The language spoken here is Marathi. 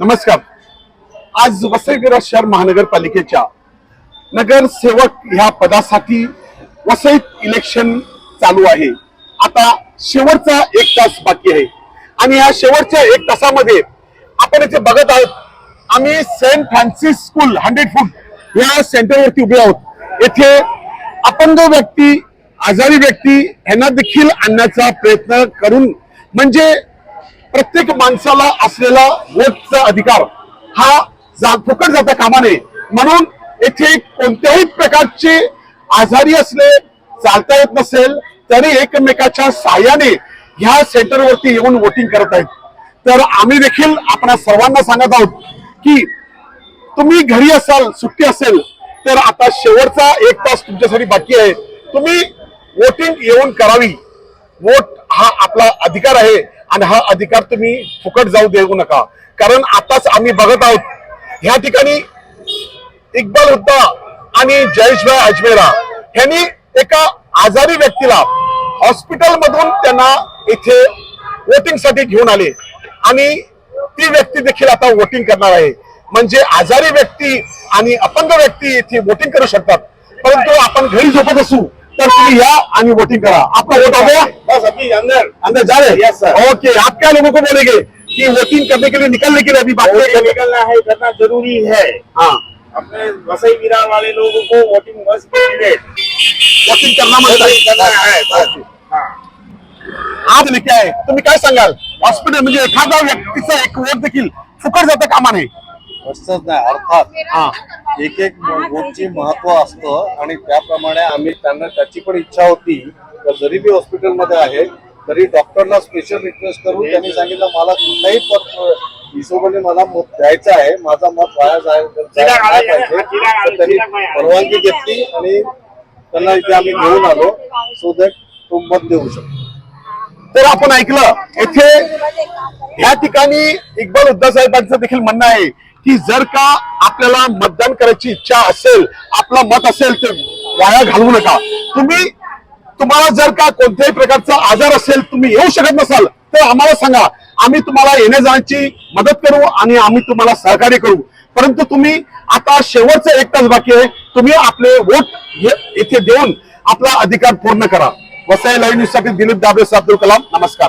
नमस्कार. आज वसई शहर महानगरपालिकेच्या नगरसेवक ह्या पदासाठी वसईत इलेक्शन चालू आहे. आता शेवटचा एक तास बाकी आहे. आणि या शेवटच्या एक तासामध्ये आपण इथे बघत आहोत आम्ही saint Francis school hundred foot या सेंटरवरती उभे आहोत. येथे अपंग व्यक्ती आजारी व्यक्ती यांना देखील आणण्याचा प्रयत्न करून म्हणजे प्रत्येक माणसाला असलेला वोटचा अधिकार हा जा फुकट जाता कामा नये. म्हणून येथे कोणत्याही प्रकारचे आजारी असले चालता येत नसेल तरी एकमेकाच्या साह्याने ह्या सेंटरवरती येऊन वोटिंग करत आहेत. तर आम्ही देखील आपण सर्वांना सांगत आहोत की तुम्ही घरी असाल सुट्टी असेल तर आता शेवटचा एक तास तुमच्यासाठी बाकी आहे. तुम्ही वोटिंग येऊन करावी. वोट हा आपला अधिकार आहे. आणि हा अधिकार तुम्ही फुकट जाऊ देऊ नका. कारण आताच आम्ही बघत आहोत ह्या ठिकाणी इक्बाल हुद्दा आणि जयेशभाई अजमेरा यांनी एका आजारी व्यक्तीला हॉस्पिटलमधून त्यांना इथे वोटिंगसाठी घेऊन आले. आणि ती व्यक्ती देखील आता वोटिंग करणार आहे. म्हणजे आजारी व्यक्ती आणि अपंग व्यक्ती इथे वोटिंग करू शकतात. परंतु आपण घरी झोपत असू तर तुम्ही या आणि वोटिंग करा. आपला वोट अभी अंदर। अंदर जा रहे. ओके आप क्या लोगों को बोलेंगे कि वोटिंग करने के लिए निकलने के लिए अभी बात निकलना है करना ज़रूरी है। हाँ। अपने वसई विरार वाले लोगों को वोटिंग मस्ट वोटिंग करना म्हणजे करना है बस। हाँ. आज लेके आहे तुम्ही काय सांगाल? हॉस्पिटल म्हणजे एखादा व्यक्तीचा एक वोट देखील फुकट जाता कामा नये नाही अर्थात। हा। एक एक वोटची महत्त्व असतं आणि त्याप्रमाणे आम्ही त्यांना त्याची पण इच्छा होती. तर जरी मी हॉस्पिटलमध्ये आहे तरी डॉक्टरला स्पेशल रिक्वेस्ट करून त्यांनी सांगितलं मला कुठल्याही पद हिशोबाने मला मत द्यायचं आहे. माझा मत वाया जाय- जायला त्यांनी. परवानगी घेतली आणि त्यांना इथे आम्ही घेऊन आलो सो दॅट तो मत देऊ शकतो. तर आपण ऐकलं येथे या ठिकाणी इक्बाल उद्दा साहेबांचं देखील म्हणणं आहे की जर का आपल्याला मतदान करायची इच्छा असेल आपलं मत असेल तर वाया घालवू नका. तुम्ही तुम्हाला जर का कोणत्याही प्रकारचा आजार असेल तुम्ही येऊ शकत नसाल तर आम्हाला सांगा. आम्ही तुम्हाला येण्या जाण्याची मदत करू आणि आम्ही तुम्हाला सहकार्य करू. परंतु तुम्ही आता शेवटचा एक तास बाकी आहे. तुम्ही आपले वोट इथे देऊन आपला अधिकार पूर्ण करा. वसई लाईव्ह न्यूजसाठी दिलीप दाबे अब्दुल कलाम. नमस्कार.